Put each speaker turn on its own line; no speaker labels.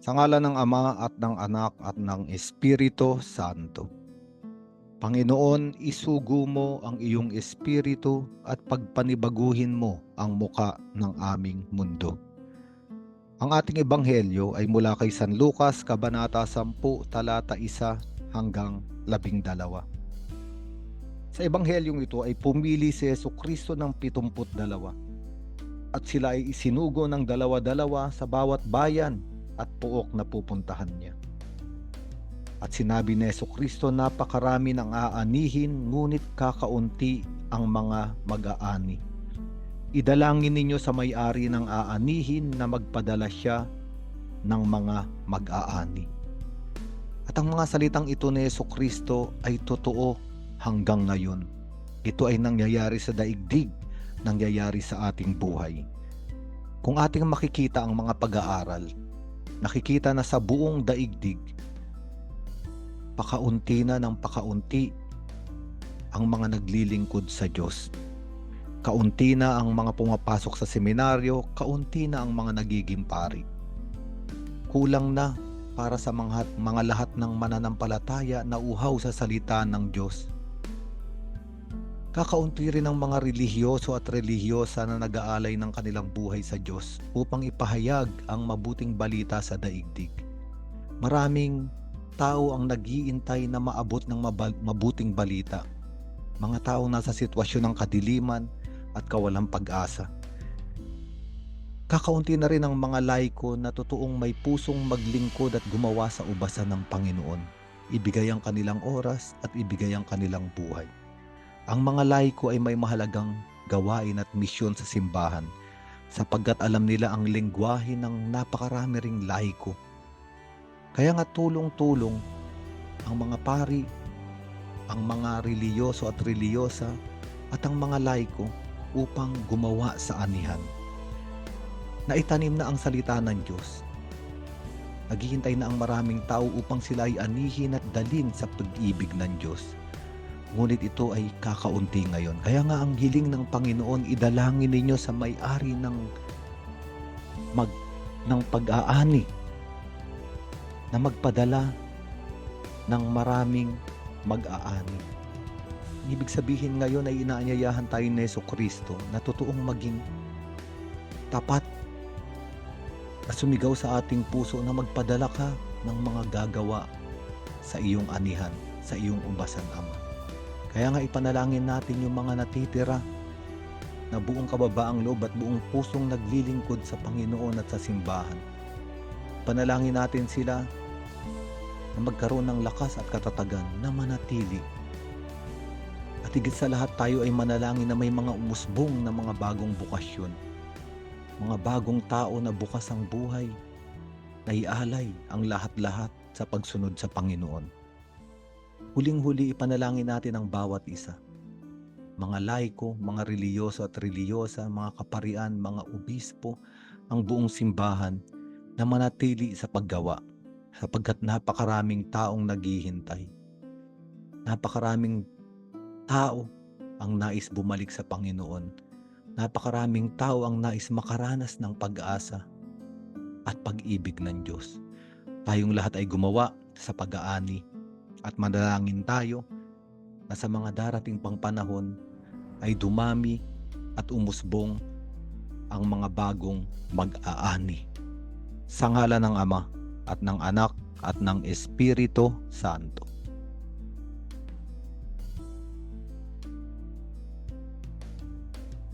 Sa ngala ng Ama at ng Anak at ng Espiritu Santo. Panginoon, isugo mo ang iyong espiritu at pagpanibaguhin mo ang muka ng aming mundo. Ang ating ebanghelyo ay mula kay San Lucas, Kabanata 10, talata 1 hanggang 12. Sa ebanghelyong ito ay pumili si Yesu Kristo ng 72 at sila ay isinugo ng dalawa-dalawa sa bawat bayan at puok na pupuntahan niya. At sinabi ni Yesu Kristo, napakarami ng aanihin, ngunit kakaunti ang mga mag-aani. Idalangin ninyo sa may-ari ng aanihin na magpadala siya ng mga mag-aani. At ang mga salitang ito ni Yesu Kristo ay totoo hanggang ngayon. Ito ay nangyayari sa daigdig, nangyayari sa ating buhay. Kung ating makikita ang mga pag-aaral, nakikita na sa buong daigdig, pakaunti na ng pakaunti ang mga naglilingkod sa Diyos. Kaunti na ang mga pumapasok sa seminaryo, kaunti na ang mga nagiging pari. Kulang na para sa mga, mga lahat ng mananampalataya na uhaw sa salita ng Diyos. Kakaunti rin ang mga relihiyoso at relihiyosa na nag-aalay ng kanilang buhay sa Diyos upang ipahayag ang mabuting balita sa daigdig. Maraming tao ang nagiintay na maabot ng mabuting balita. Mga tao nasa sitwasyon ng kadiliman at kawalang pag-asa. Kakaunti na rin ang mga laiko na totoong may pusong maglingkod at gumawa sa ubasan ng Panginoon. Ibigay ang kanilang oras at ibigay ang kanilang buhay. Ang mga laiko ay may mahalagang gawain at misyon sa simbahan sapagkat alam nila ang lengguwahe ng napakarami ring laiko. Kaya nga tulong-tulong ang mga pari, ang mga reliyoso at reliyosa at ang mga laiko upang gumawa sa anihan. Naitanim na ang salita ng Diyos. Naghihintay na ang maraming tao upang sila ay anihin at dalin sa pag-ibig ng Diyos. Ngunit ito ay kakaunti ngayon. Kaya nga ang hiling ng Panginoon, idalangin ninyo sa may-ari ng mag ng pag-aani na magpadala ng maraming mag-aani. Ibig sabihin ngayon ay inaanyayahan tayo ni Yeso Kristo na totoong maging tapat na sumigaw sa ating puso na magpadala ka ng mga gagawa sa iyong anihan, sa iyong ubasan, Ama. Kaya nga ipanalangin natin yung mga natitira na buong kababaang loob at buong pusong naglilingkod sa Panginoon at sa simbahan. Panalangin natin sila na magkaroon ng lakas at katatagan na manatili. At higit sa lahat tayo ay manalangin na may mga umusbong na mga bagong bukasyon. Mga bagong tao na bukas ang buhay, na ialay ang lahat-lahat sa pagsunod sa Panginoon. Huling-huli ipanalangin natin ang bawat isa. Mga laiko, mga reliyoso at reliyosa, mga kaparian, mga obispo, ang buong simbahan na manatili sa paggawa sapagkat napakaraming taong naghihintay. Napakaraming tao ang nais bumalik sa Panginoon. Napakaraming tao ang nais makaranas ng pag-asa at pag-ibig ng Diyos. Tayong lahat ay gumawa sa pag-aani at manalangin tayo na sa mga darating pang panahon ay dumami at umusbong ang mga bagong mag-aani. Sa ngala ng Ama at ng Anak at ng Espiritu Santo.